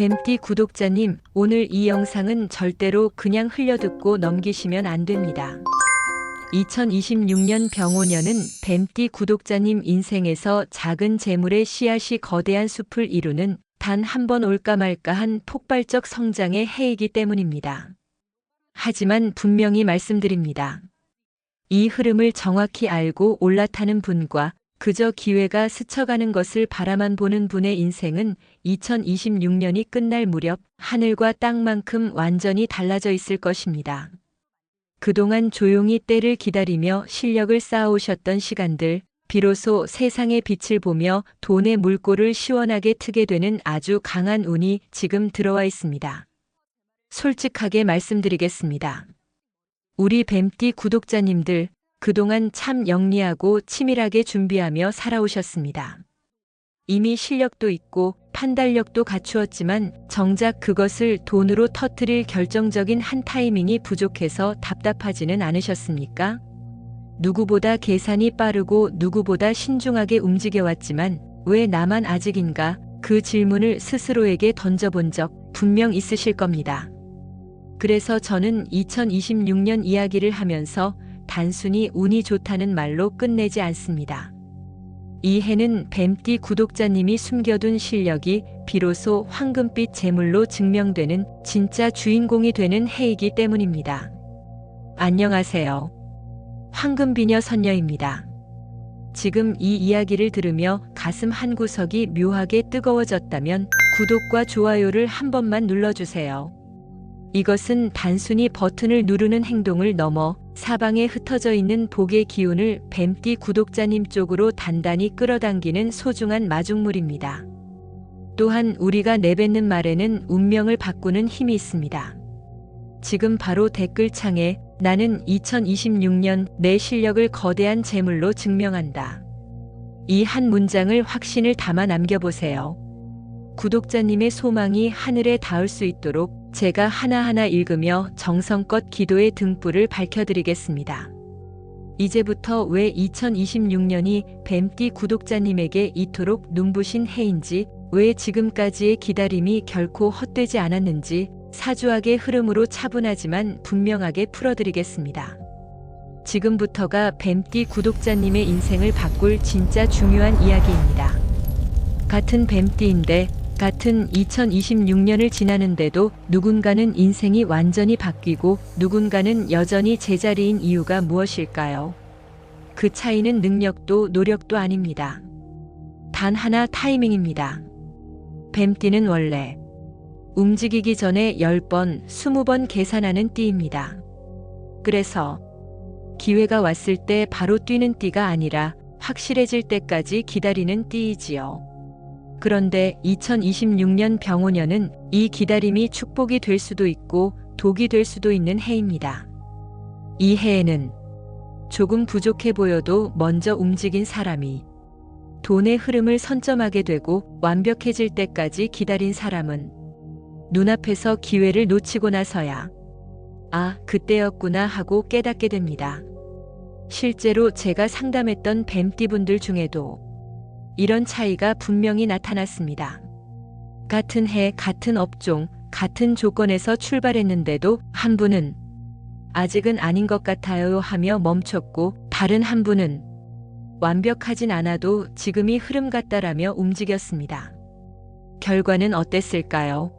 뱀띠 구독자님, 오늘 이 영상은 절대로 그냥 흘려듣고 넘기시면 안 됩니다. 2026년 병오년은 뱀띠 구독자님 인생에서 작은 재물의 씨앗이 거대한 숲을 이루는 단 한 번 올까 말까 한 폭발적 성장의 해이기 때문입니다. 하지만 분명히 말씀드립니다. 이 흐름을 정확히 알고 올라타는 분과 그저 기회가 스쳐가는 것을 바라만 보는 분의 인생은 2026년이 끝날 무렵 하늘과 땅만큼 완전히 달라져 있을 것입니다. 그동안 조용히 때를 기다리며 실력을 쌓아오셨던 시간들, 비로소 세상의 빛을 보며 돈의 물꼬를 시원하게 트게 되는 아주 강한 운이 지금 들어와 있습니다. 솔직하게 말씀드리겠습니다. 우리 뱀띠 구독자님들, 그동안 참 영리하고 치밀하게 준비하며 살아오셨습니다. 이미 실력도 있고 판단력도 갖추었지만 정작 그것을 돈으로 터뜨릴 결정적인 한 타이밍이 부족해서 답답하지는 않으셨습니까? 누구보다 계산이 빠르고 누구보다 신중하게 움직여왔지만 왜 나만 아직인가 그 질문을 스스로에게 던져본 적 분명 있으실 겁니다. 그래서 저는 2026년 이야기를 하면서 단순히 운이 좋다는 말로 끝내지 않습니다. 이 해는 뱀띠 구독자님이 숨겨둔 실력이 비로소 황금빛 재물로 증명되는 진짜 주인공이 되는 해이기 때문입니다. 안녕하세요. 황금비녀 선녀입니다. 지금 이 이야기를 들으며 가슴 한 구석이 묘하게 뜨거워졌다면 구독과 좋아요를 한 번만 눌러주세요. 이것은 단순히 버튼을 누르는 행동을 넘어 사방에 흩어져 있는 복의 기운을 뱀띠 구독자님 쪽으로 단단히 끌어당기는 소중한 마중물입니다. 또한 우리가 내뱉는 말에는 운명을 바꾸는 힘이 있습니다. 지금 바로 댓글창에 나는 2026년 내 실력을 거대한 재물로 증명한다. 이 한 문장을 확신을 담아 남겨보세요. 구독자님의 소망이 하늘에 닿을 수 있도록 제가 하나하나 읽으며 정성껏 기도의 등불을 밝혀드리겠습니다. 이제부터 왜 2026년이 뱀띠 구독자님에게 이토록 눈부신 해인지, 왜 지금까지의 기다림이 결코 헛되지 않았는지 사주학의 흐름으로 차분하지만 분명하게 풀어드리겠습니다. 지금부터가 뱀띠 구독자님의 인생을 바꿀 진짜 중요한 이야기입니다. 같은 뱀띠인데 같은 2026년을 지나는데도 누군가는 인생이 완전히 바뀌고 누군가는 여전히 제자리인 이유가 무엇일까요? 그 차이는 능력도 노력도 아닙니다. 단 하나 타이밍입니다. 뱀띠는 원래 움직이기 전에 10번, 20번 계산하는 띠입니다. 그래서 기회가 왔을 때 바로 뛰는 띠가 아니라 확실해질 때까지 기다리는 띠이지요. 그런데 2026년 병오년은 이 기다림이 축복이 될 수도 있고 독이 될 수도 있는 해입니다. 이 해에는 조금 부족해 보여도 먼저 움직인 사람이 돈의 흐름을 선점하게 되고 완벽해질 때까지 기다린 사람은 눈앞에서 기회를 놓치고 나서야 아, 그때였구나 하고 깨닫게 됩니다. 실제로 제가 상담했던 뱀띠분들 중에도 이런 차이가 분명히 나타났습니다. 같은 해, 같은 업종, 같은 조건에서 출발했는데도 한 분은 아직은 아닌 것 같아요 하며 멈췄고 다른 한 분은 완벽하진 않아도 지금이 흐름 같다라며 움직였습니다. 결과는 어땠을까요?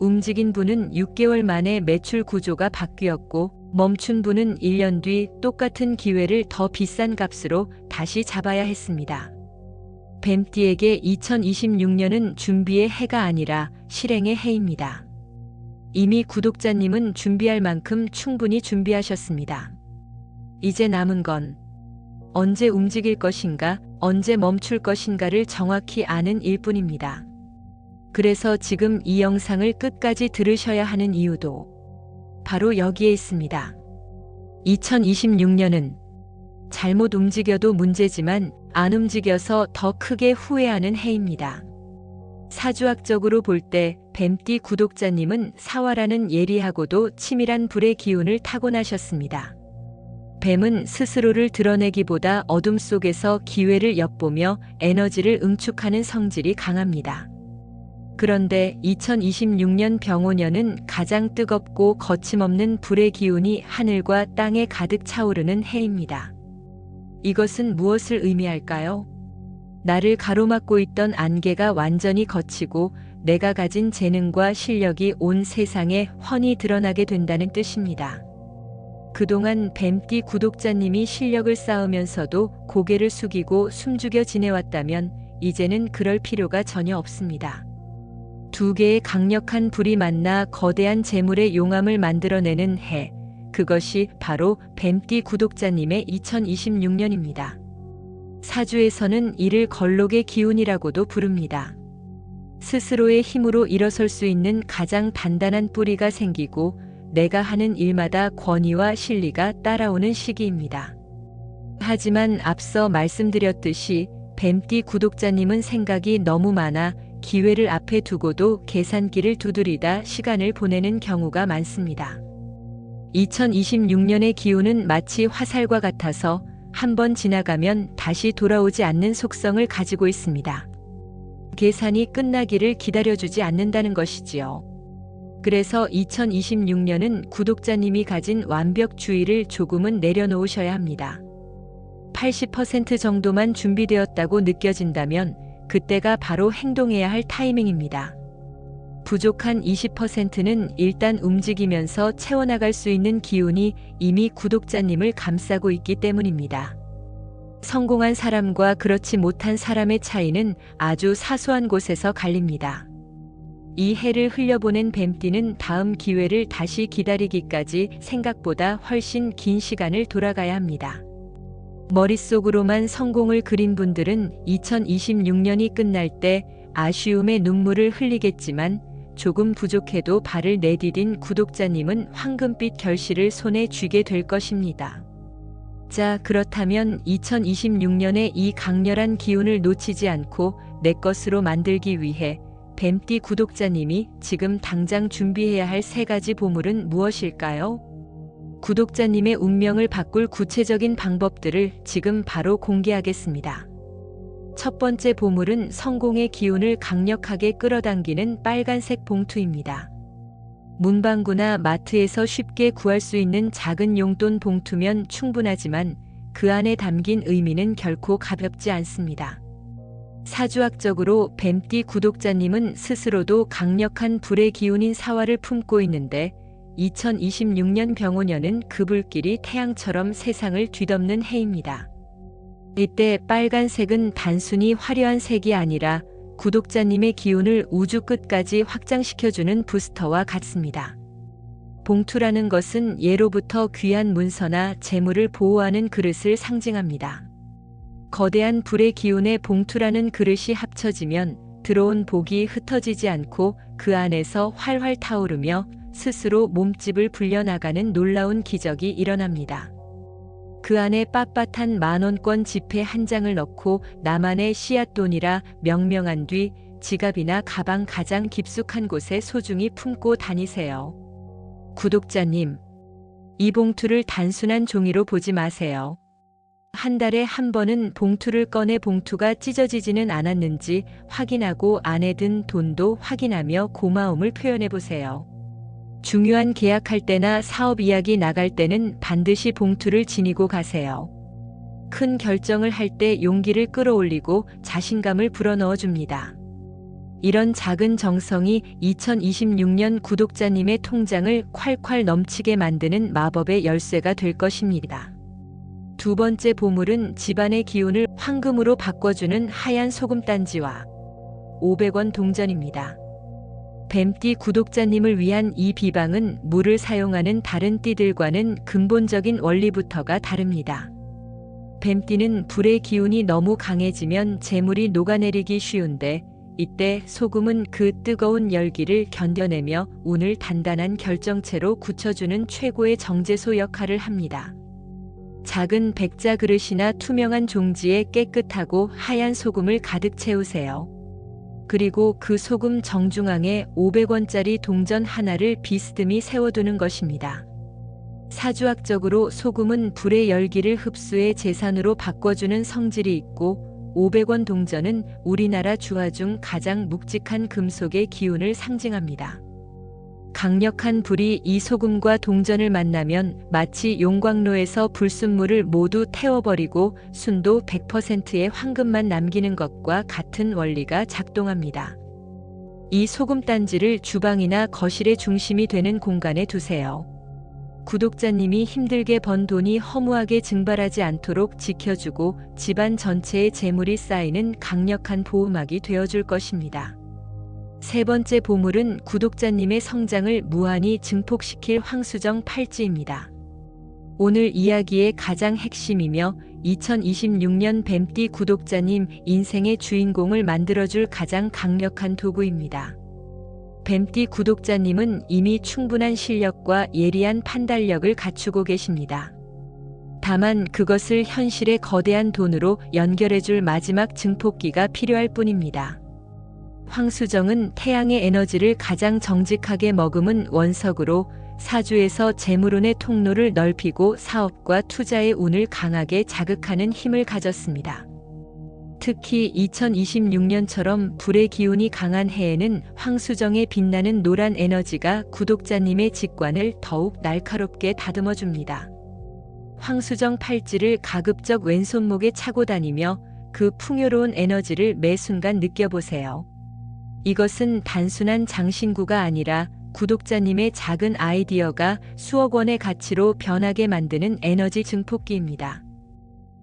움직인 분은 6개월 만에 매출 구조가 바뀌었고 멈춘 분은 1년 뒤 똑같은 기회를 더 비싼 값으로 다시 잡아야 했습니다. 뱀띠에게 2026년은 준비의 해가 아니라 실행의 해입니다. 이미 구독자님은 준비할 만큼 충분히 준비하셨습니다. 이제 남은 건 언제 움직일 것인가, 언제 멈출 것인가를 정확히 아는 일뿐입니다. 그래서 지금 이 영상을 끝까지 들으셔야 하는 이유도 바로 여기에 있습니다. 2026년은 잘못 움직여도 문제지만 안 움직여서 더 크게 후회하는 해입니다. 사주학적으로 볼 때 뱀띠 구독자님은 사화라는 예리하고도 치밀한 불의 기운을 타고나셨습니다. 뱀은 스스로를 드러내기보다 어둠 속에서 기회를 엿보며 에너지를 응축하는 성질이 강합니다. 그런데 2026년 병오년은 가장 뜨겁고 거침없는 불의 기운이 하늘과 땅에 가득 차오르는 해입니다. 이것은 무엇을 의미할까요? 나를 가로막고 있던 안개가 완전히 걷히고 내가 가진 재능과 실력이 온 세상에 훤히 드러나게 된다는 뜻입니다. 그동안 뱀띠 구독자님이 실력을 쌓으면서도 고개를 숙이고 숨죽여 지내왔다면 이제는 그럴 필요가 전혀 없습니다. 두 개의 강력한 불이 만나 거대한 재물의 용암을 만들어내는 해. 그것이 바로 뱀띠 구독자님의 2026년입니다. 사주에서는 이를 걸록의 기운이라고도 부릅니다. 스스로의 힘으로 일어설 수 있는 가장 단단한 뿌리가 생기고 내가 하는 일마다 권위와 실리가 따라오는 시기입니다. 하지만 앞서 말씀드렸듯이 뱀띠 구독자님은 생각이 너무 많아 기회를 앞에 두고도 계산기를 두드리다 시간을 보내는 경우가 많습니다. 2026년의 기운은 마치 화살과 같아서 한 번 지나가면 다시 돌아오지 않는 속성을 가지고 있습니다. 계산이 끝나기를 기다려주지 않는다는 것이지요. 그래서 2026년은 구독자님이 가진 완벽주의를 조금은 내려놓으셔야 합니다. 80% 정도만 준비되었다고 느껴진다면 그때가 바로 행동해야 할 타이밍입니다. 부족한 20%는 일단 움직이면서 채워나갈 수 있는 기운이 이미 구독자님을 감싸고 있기 때문입니다. 성공한 사람과 그렇지 못한 사람의 차이는 아주 사소한 곳에서 갈립니다. 이 해를 흘려보낸 뱀띠는 다음 기회를 다시 기다리기까지 생각보다 훨씬 긴 시간을 돌아가야 합니다. 머릿속으로만 성공을 그린 분들은 2026년이 끝날 때 아쉬움의 눈물을 흘리겠지만 조금 부족해도 발을 내디딘 구독자님은 황금빛 결실을 손에 쥐게 될 것입니다. 자, 그렇다면 2026년에 이 강렬한 기운을 놓치지 않고 내 것으로 만들기 위해 뱀띠 구독자님이 지금 당장 준비해야 할 세 가지 보물은 무엇일까요? 구독자님의 운명을 바꿀 구체적인 방법들을 지금 바로 공개하겠습니다. 첫 번째 보물은 성공의 기운을 강력하게 끌어당기는 빨간색 봉투입니다. 문방구나 마트에서 쉽게 구할 수 있는 작은 용돈 봉투면 충분하지만 그 안에 담긴 의미는 결코 가볍지 않습니다. 사주학적으로 뱀띠 구독자님은 스스로도 강력한 불의 기운인 사화를 품고 있는데 2026년 병오년은 그 불길이 태양처럼 세상을 뒤덮는 해입니다. 이때 빨간색은 단순히 화려한 색이 아니라 구독자님의 기운을 우주 끝까지 확장시켜주는 부스터와 같습니다. 봉투라는 것은 예로부터 귀한 문서나 재물을 보호하는 그릇을 상징합니다. 거대한 불의 기운에 봉투라는 그릇이 합쳐지면 들어온 복이 흩어지지 않고 그 안에서 활활 타오르며 스스로 몸집을 불려나가는 놀라운 기적이 일어납니다. 그 안에 빳빳한 만원권 지폐 한 장을 넣고 나만의 씨앗돈이라 명명한 뒤 지갑이나 가방 가장 깊숙한 곳에 소중히 품고 다니세요. 구독자님, 이 봉투를 단순한 종이로 보지 마세요. 한 달에 한 번은 봉투를 꺼내 봉투가 찢어지지는 않았는지 확인하고 안에 든 돈도 확인하며 고마움을 표현해 보세요. 중요한 계약할 때나 사업 이야기 나갈 때는 반드시 봉투를 지니고 가세요. 큰 결정을 할 때 용기를 끌어올리고 자신감을 불어넣어 줍니다. 이런 작은 정성이 2026년 구독자님의 통장을 콸콸 넘치게 만드는 마법의 열쇠가 될 것입니다. 두 번째 보물은 집안의 기운을 황금으로 바꿔주는 하얀 소금 단지와 500원 동전입니다. 뱀띠 구독자님을 위한 이 비방은 물을 사용하는 다른 띠들과는 근본적인 원리부터가 다릅니다. 뱀띠는 불의 기운이 너무 강해지면 재물이 녹아내리기 쉬운데 이때 소금은 그 뜨거운 열기를 견뎌내며 운을 단단한 결정체로 굳혀주는 최고의 정제소 역할을 합니다. 작은 백자 그릇이나 투명한 종지에 깨끗하고 하얀 소금을 가득 채우세요. 그리고 그 소금 정중앙에 500원짜리 동전 하나를 비스듬히 세워두는 것입니다. 사주학적으로 소금은 불의 열기를 흡수해 재산으로 바꿔주는 성질이 있고 500원 동전은 우리나라 주화 중 가장 묵직한 금속의 기운을 상징합니다. 강력한 불이 이 소금과 동전을 만나면 마치 용광로에서 불순물을 모두 태워버리고 순도 100%의 황금만 남기는 것과 같은 원리가 작동합니다. 이 소금 단지를 주방이나 거실의 중심이 되는 공간에 두세요. 구독자님이 힘들게 번 돈이 허무하게 증발하지 않도록 지켜주고 집안 전체에 재물이 쌓이는 강력한 보호막이 되어줄 것입니다. 세 번째 보물은 구독자님의 성장을 무한히 증폭시킬 황수정 팔찌입니다. 오늘 이야기의 가장 핵심이며 2026년 뱀띠 구독자님 인생의 주인공을 만들어줄 가장 강력한 도구입니다. 뱀띠 구독자님은 이미 충분한 실력과 예리한 판단력을 갖추고 계십니다. 다만 그것을 현실의 거대한 돈으로 연결해줄 마지막 증폭기가 필요할 뿐입니다. 황수정은 태양의 에너지를 가장 정직하게 머금은 원석으로 사주에서 재물운의 통로를 넓히고 사업과 투자의 운을 강하게 자극하는 힘을 가졌습니다. 특히 2026년처럼 불의 기운이 강한 해에는 황수정의 빛나는 노란 에너지가 구독자님의 직관을 더욱 날카롭게 다듬어 줍니다. 황수정 팔찌를 가급적 왼손목에 차고 다니며 그 풍요로운 에너지를 매 순간 느껴보세요. 이것은 단순한 장신구가 아니라 구독자님의 작은 아이디어가 수억 원의 가치로 변하게 만드는 에너지 증폭기입니다.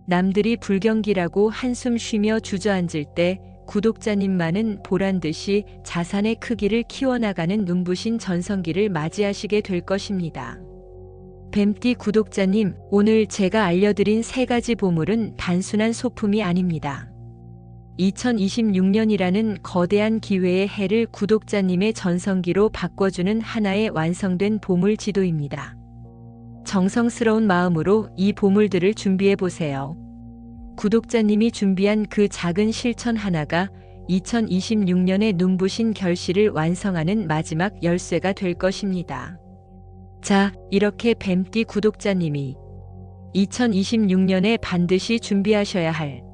남들이 불경기라고 한숨 쉬며 주저앉을 때 구독자님만은 보란 듯이 자산의 크기를 키워나가는 눈부신 전성기를 맞이하시게 될 것입니다. 뱀띠 구독자님, 오늘 제가 알려드린 세 가지 보물은 단순한 소품이 아닙니다. 2026년이라는 거대한 기회의 해를 구독자님의 전성기로 바꿔주는 하나의 완성된 보물 지도입니다. 정성스러운 마음으로 이 보물들을 준비해 보세요. 구독자님이 준비한 그 작은 실천 하나가 2026년의 눈부신 결실을 완성하는 마지막 열쇠가 될 것입니다. 자, 이렇게 뱀띠 구독자님이 2026년에 반드시 준비하셔야 할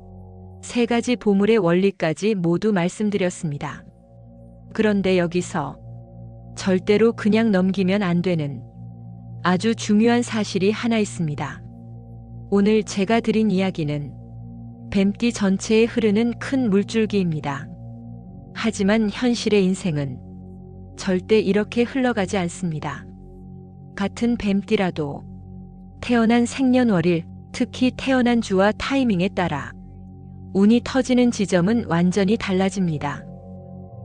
세 가지 보물의 원리까지 모두 말씀드렸습니다. 그런데 여기서 절대로 그냥 넘기면 안 되는 아주 중요한 사실이 하나 있습니다. 오늘 제가 드린 이야기는 뱀띠 전체에 흐르는 큰 물줄기입니다. 하지만 현실의 인생은 절대 이렇게 흘러가지 않습니다. 같은 뱀띠라도 태어난 생년월일, 특히 태어난 주와 타이밍에 따라 운이 터지는 지점은 완전히 달라집니다.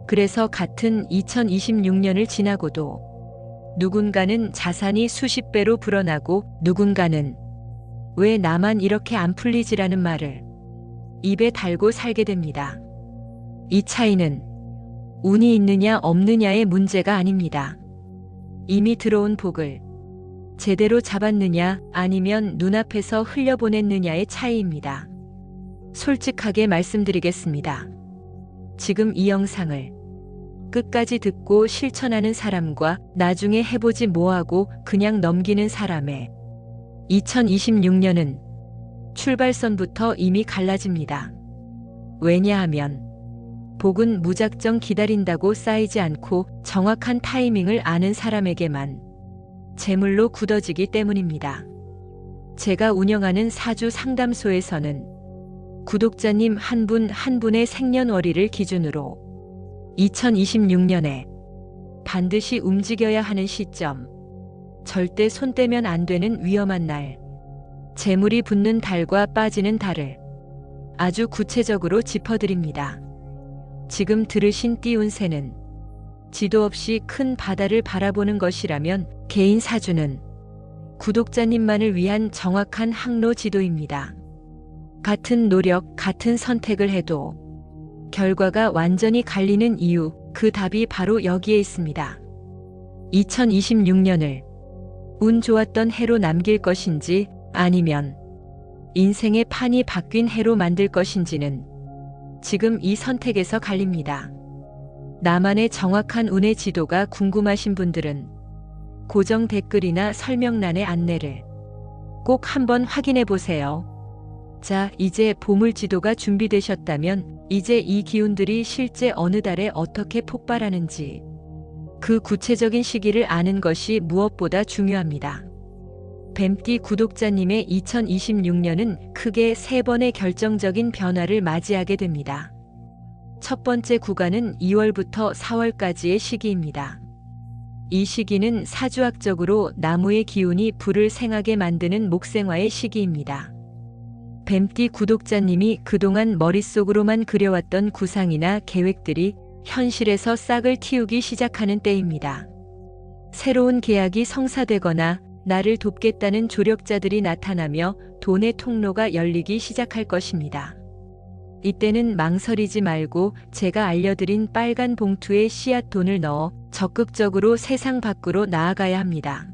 그래서 같은 2026년을 지나고도 누군가는 자산이 수십 배로 불어나고 누군가는 왜 나만 이렇게 안 풀리지라는 말을 입에 달고 살게 됩니다. 이 차이는 운이 있느냐 없느냐의 문제가 아닙니다. 이미 들어온 복을 제대로 잡았느냐 아니면 눈앞에서 흘려보냈느냐의 차이입니다. 솔직하게 말씀드리겠습니다. 지금 이 영상을 끝까지 듣고 실천하는 사람과 나중에 해보지 뭐하고 그냥 넘기는 사람의 2026년은 출발선부터 이미 갈라집니다. 왜냐하면 복은 무작정 기다린다고 쌓이지 않고 정확한 타이밍을 아는 사람에게만 재물로 굳어지기 때문입니다. 제가 운영하는 사주 상담소에서는 구독자님 한 분 한 분의 생년월일을 기준으로 2026년에 반드시 움직여야 하는 시점, 절대 손 떼면 안 되는 위험한 날, 재물이 붙는 달과 빠지는 달을 아주 구체적으로 짚어드립니다. 지금 들으신 띄운새는 지도 없이 큰 바다를 바라보는 것이라면 개인 사주는 구독자님만을 위한 정확한 항로 지도입니다. 같은 노력, 같은 선택을 해도 결과가 완전히 갈리는 이유, 그 답이 바로 여기에 있습니다. 2026년을 운 좋았던 해로 남길 것인지 아니면 인생의 판이 바뀐 해로 만들 것인지는 지금 이 선택에서 갈립니다. 나만의 정확한 운의 지도가 궁금하신 분들은 고정 댓글이나 설명란의 안내를 꼭 한번 확인해 보세요. 자, 이제 보물 지도가 준비되셨다면 이제 이 기운들이 실제 어느 달에 어떻게 폭발하는지 그 구체적인 시기를 아는 것이 무엇보다 중요합니다. 뱀띠 구독자님의 2026년은 크게 세 번의 결정적인 변화를 맞이하게 됩니다. 첫 번째 구간은 2월부터 4월까지의 시기입니다. 이 시기는 사주학적으로 나무의 기운이 불을 생하게 만드는 목생화의 시기입니다. 뱀띠 구독자님이 그동안 머릿속으로만 그려왔던 구상이나 계획들이 현실에서 싹을 틔우기 시작하는 때입니다. 새로운 계약이 성사되거나 나를 돕겠다는 조력자들이 나타나며 돈의 통로가 열리기 시작할 것입니다. 이때는 망설이지 말고 제가 알려드린 빨간 봉투에 씨앗 돈을 넣어 적극적으로 세상 밖으로 나아가야 합니다.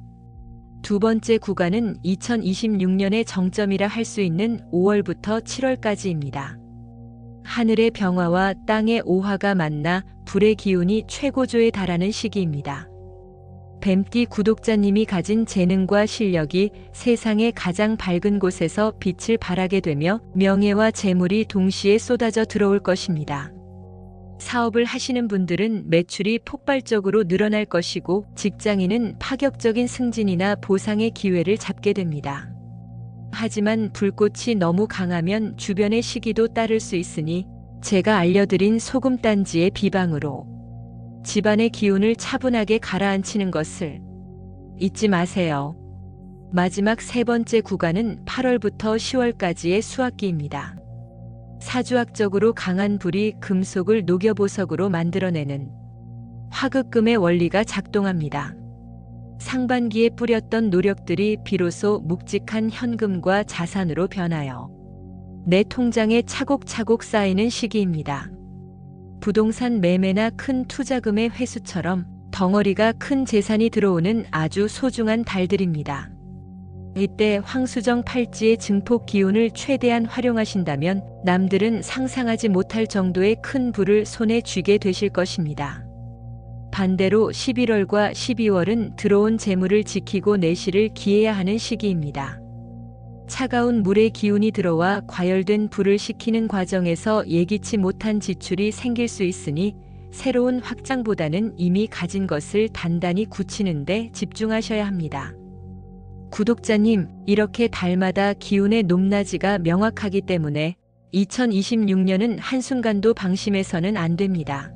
두 번째 구간은 2026년의 정점이라 할 수 있는 5월부터 7월까지입니다. 하늘의 병화와 땅의 오화가 만나 불의 기운이 최고조에 달하는 시기입니다. 뱀띠 구독자님이 가진 재능과 실력이 세상의 가장 밝은 곳에서 빛을 발하게 되며 명예와 재물이 동시에 쏟아져 들어올 것입니다. 사업을 하시는 분들은 매출이 폭발적으로 늘어날 것이고 직장인은 파격적인 승진이나 보상의 기회를 잡게 됩니다. 하지만 불꽃이 너무 강하면 주변의 시기도 따를 수 있으니 제가 알려드린 소금 단지의 비방으로 집안의 기운을 차분하게 가라앉히는 것을 잊지 마세요. 마지막 세 번째 구간은 8월부터 10월까지의 수학기입니다. 사주학적으로 강한 불이 금속을 녹여 보석으로 만들어내는 화극금의 원리가 작동합니다. 상반기에 뿌렸던 노력들이 비로소 묵직한 현금과 자산으로 변하여 내 통장에 차곡차곡 쌓이는 시기입니다. 부동산 매매나 큰 투자금의 회수처럼 덩어리가 큰 재산이 들어오는 아주 소중한 달들입니다. 이때 황수정 팔찌의 증폭 기운을 최대한 활용하신다면 남들은 상상하지 못할 정도의 큰 불을 손에 쥐게 되실 것입니다. 반대로 11월과 12월은 들어온 재물을 지키고 내실을 기해야 하는 시기입니다. 차가운 물의 기운이 들어와 과열된 불을 식히는 과정에서 예기치 못한 지출이 생길 수 있으니 새로운 확장보다는 이미 가진 것을 단단히 굳히는데 집중하셔야 합니다. 구독자님, 이렇게 달마다 기운의 높낮이가 명확하기 때문에 2026년은 한순간도 방심해서는 안 됩니다.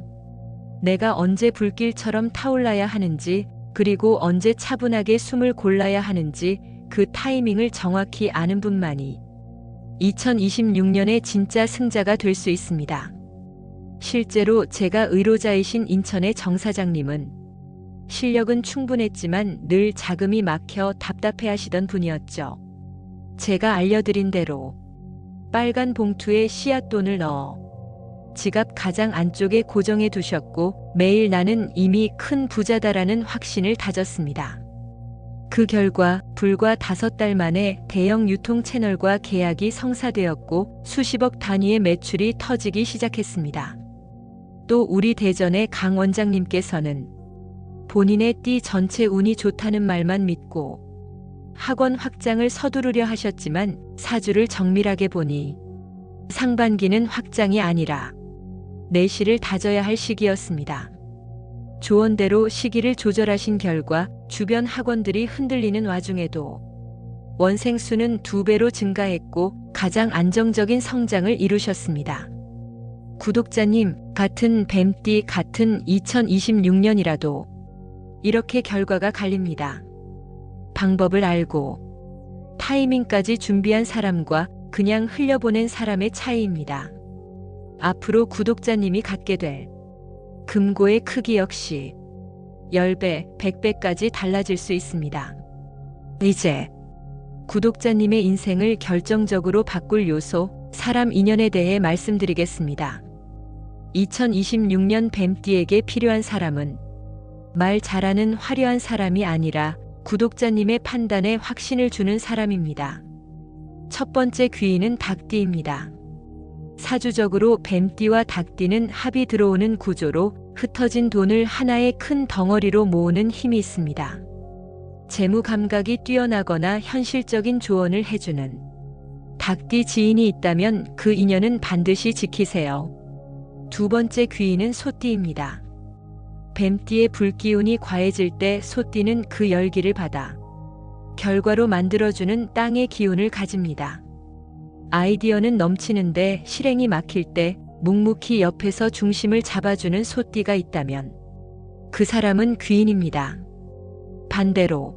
내가 언제 불길처럼 타올라야 하는지, 그리고 언제 차분하게 숨을 골라야 하는지 그 타이밍을 정확히 아는 분만이 2026년의 진짜 승자가 될 수 있습니다. 실제로 제가 의로자이신 인천의 정 사장님은 실력은 충분했지만 늘 자금이 막혀 답답해 하시던 분이었죠. 제가 알려드린 대로 빨간 봉투에 씨앗돈을 넣어 지갑 가장 안쪽에 고정해 두셨고 매일 나는 이미 큰 부자다라는 확신을 다졌습니다. 그 결과 불과 다섯 달 만에 대형 유통 채널과 계약이 성사되었고 수십억 단위의 매출이 터지기 시작했습니다. 또 우리 대전의 강 원장님께서는 본인의 띠 전체 운이 좋다는 말만 믿고 학원 확장을 서두르려 하셨지만 사주를 정밀하게 보니 상반기는 확장이 아니라 내실을 다져야 할 시기였습니다. 조언대로 시기를 조절하신 결과 주변 학원들이 흔들리는 와중에도 원생 수는 두 배로 증가했고 가장 안정적인 성장을 이루셨습니다. 구독자님, 같은 뱀띠 같은 2026년이라도 이렇게 결과가 갈립니다. 방법을 알고 타이밍까지 준비한 사람과 그냥 흘려보낸 사람의 차이입니다. 앞으로 구독자님이 갖게 될 금고의 크기 역시 10배, 100배까지 달라질 수 있습니다. 이제 구독자님의 인생을 결정적으로 바꿀 요소, 사람 인연에 대해 말씀드리겠습니다. 2026년 뱀띠에게 필요한 사람은 말 잘하는 화려한 사람이 아니라 구독자님의 판단에 확신을 주는 사람입니다. 첫 번째 귀인은 닭띠입니다. 사주적으로 뱀띠와 닭띠는 합이 들어오는 구조로 흩어진 돈을 하나의 큰 덩어리로 모으는 힘이 있습니다. 재무 감각이 뛰어나거나 현실적인 조언을 해주는 닭띠 지인이 있다면 그 인연은 반드시 지키세요. 두 번째 귀인은 소띠입니다. 뱀띠의 불기운이 과해질 때 소띠는 그 열기를 받아 결과로 만들어주는 땅의 기운을 가집니다. 아이디어는 넘치는데 실행이 막힐 때 묵묵히 옆에서 중심을 잡아주는 소띠가 있다면 그 사람은 귀인입니다. 반대로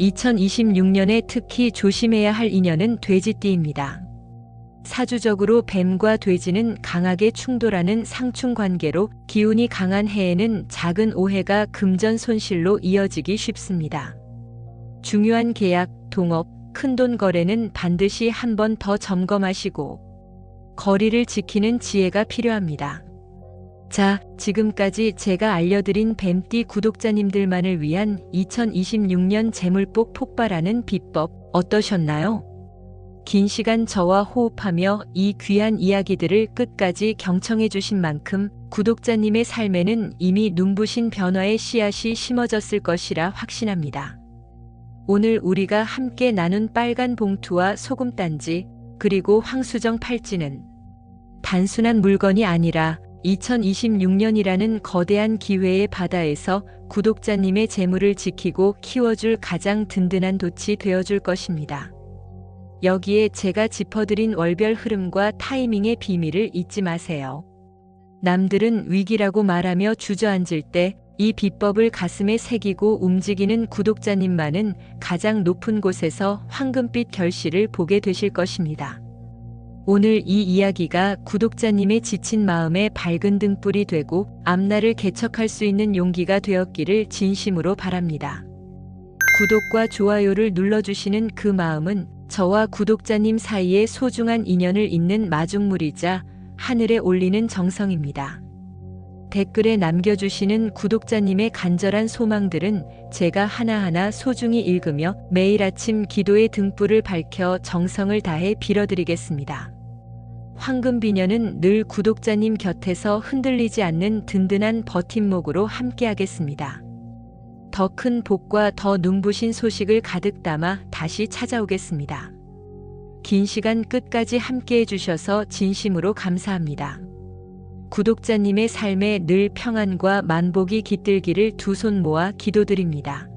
2026년에 특히 조심해야 할 인연은 돼지띠입니다. 사주적으로 뱀과 돼지는 강하게 충돌하는 상충 관계로 기운이 강한 해에는 작은 오해가 금전 손실로 이어지기 쉽습니다. 중요한 계약, 동업, 큰돈 거래는 반드시 한 번 더 점검하시고 거리를 지키는 지혜가 필요합니다. 자, 지금까지 제가 알려드린 뱀띠 구독자님들만을 위한 2026년 재물복 폭발하는 비법 어떠셨나요? 긴 시간 저와 호흡하며 이 귀한 이야기들을 끝까지 경청해 주신 만큼 구독자님의 삶에는 이미 눈부신 변화의 씨앗이 심어졌을 것이라 확신합니다. 오늘 우리가 함께 나눈 빨간 봉투와 소금 단지 그리고 황수정 팔찌는 단순한 물건이 아니라 2026년이라는 거대한 기회의 바다에서 구독자님의 재물을 지키고 키워줄 가장 든든한 돛이 되어줄 것입니다. 여기에 제가 짚어드린 월별 흐름과 타이밍의 비밀을 잊지 마세요. 남들은 위기라고 말하며 주저앉을 때 이 비법을 가슴에 새기고 움직이는 구독자님만은 가장 높은 곳에서 황금빛 결실을 보게 되실 것입니다. 오늘 이 이야기가 구독자님의 지친 마음에 밝은 등불이 되고 앞날을 개척할 수 있는 용기가 되었기를 진심으로 바랍니다. 구독과 좋아요를 눌러주시는 그 마음은 저와 구독자님 사이에 소중한 인연을 잇는 마중물이자 하늘에 올리는 정성입니다. 댓글에 남겨주시는 구독자님의 간절한 소망들은 제가 하나하나 소중히 읽으며 매일 아침 기도의 등불을 밝혀 정성을 다해 빌어드리겠습니다. 황금비녀는 늘 구독자님 곁에서 흔들리지 않는 든든한 버팀목으로 함께하겠습니다. 더 큰 복과 더 눈부신 소식을 가득 담아 다시 찾아오겠습니다. 긴 시간 끝까지 함께 해 주셔서 진심으로 감사합니다. 구독자님의 삶에 늘 평안과 만복이 깃들기를 두 손 모아 기도드립니다.